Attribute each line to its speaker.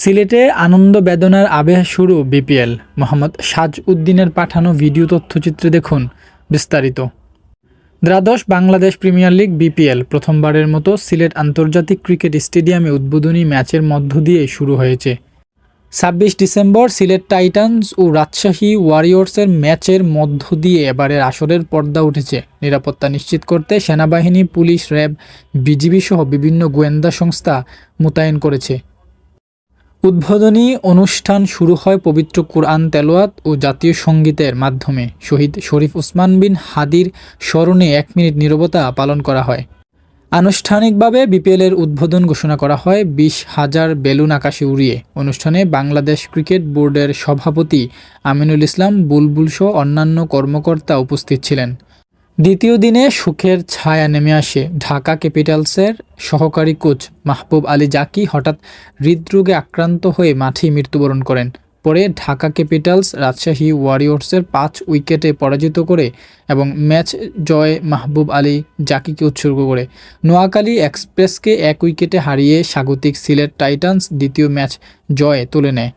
Speaker 1: সিলেটে আনন্দ বেদনার আবেশ শুরু বিপিএল। মোহাম্মদ সাজ উদ্দিনের পাঠানো ভিডিও তথ্যচিত্রে দেখুন বিস্তারিত। দ্বাদশ বাংলাদেশ প্রিমিয়ার লিগ বিপিএল প্রথমবারের মতো সিলেট আন্তর্জাতিক ক্রিকেট স্টেডিয়ামে উদ্বোধনী ম্যাচের মধ্য দিয়ে শুরু হয়েছে। ছাব্বিশ ডিসেম্বর সিলেট টাইটান্স ও রাজশাহী ওয়ারিয়র্সের ম্যাচের মধ্য দিয়ে এবারের আসরের পর্দা উঠেছে। নিরাপত্তা নিশ্চিত করতে সেনাবাহিনী, পুলিশ, র্যাব, বিজিবি সহ বিভিন্ন গোয়েন্দা সংস্থা মোতায়েন করেছে। উদ্বোধনী অনুষ্ঠান শুরু হয় পবিত্র কুরআন তেলোয়াত ও জাতীয় সঙ্গীতের মাধ্যমে। শহীদ শরীফ উসমান বিন হাদির স্মরণে এক মিনিট নীরবতা পালন করা হয়। আনুষ্ঠানিকভাবে বিপিএলের উদ্বোধন ঘোষণা করা হয় বিশ হাজার বেলুন আকাশে উড়িয়ে। অনুষ্ঠানে বাংলাদেশ ক্রিকেট বোর্ডের সভাপতি আমিনুল ইসলাম বুলবুল সহ অন্যান্য কর্মকর্তা উপস্থিত ছিলেন। দ্বিতীয় দিনে সুখের ছায়া নেমে আসে। ঢাকা ক্যাপিটালসের সহকারী কোচ মাহবুব আলী জাকি হঠাৎ হৃদরোগে আক্রান্ত হয়ে মাঠেই মৃত্যুবরণ করেন। পরে ঢাকা ক্যাপিটালস রাজশাহী ওয়ারিয়র্সের পাঁচ উইকেটে পরাজিত করে এবং ম্যাচ জয় মাহবুব আলী জাকিকে উৎসর্গ করে। নোয়াখালী এক্সপ্রেসকে এক উইকেটে হারিয়ে স্বাগতিক সিলেট টাইটান্স দ্বিতীয় ম্যাচ জয়ে তুলে নেয়।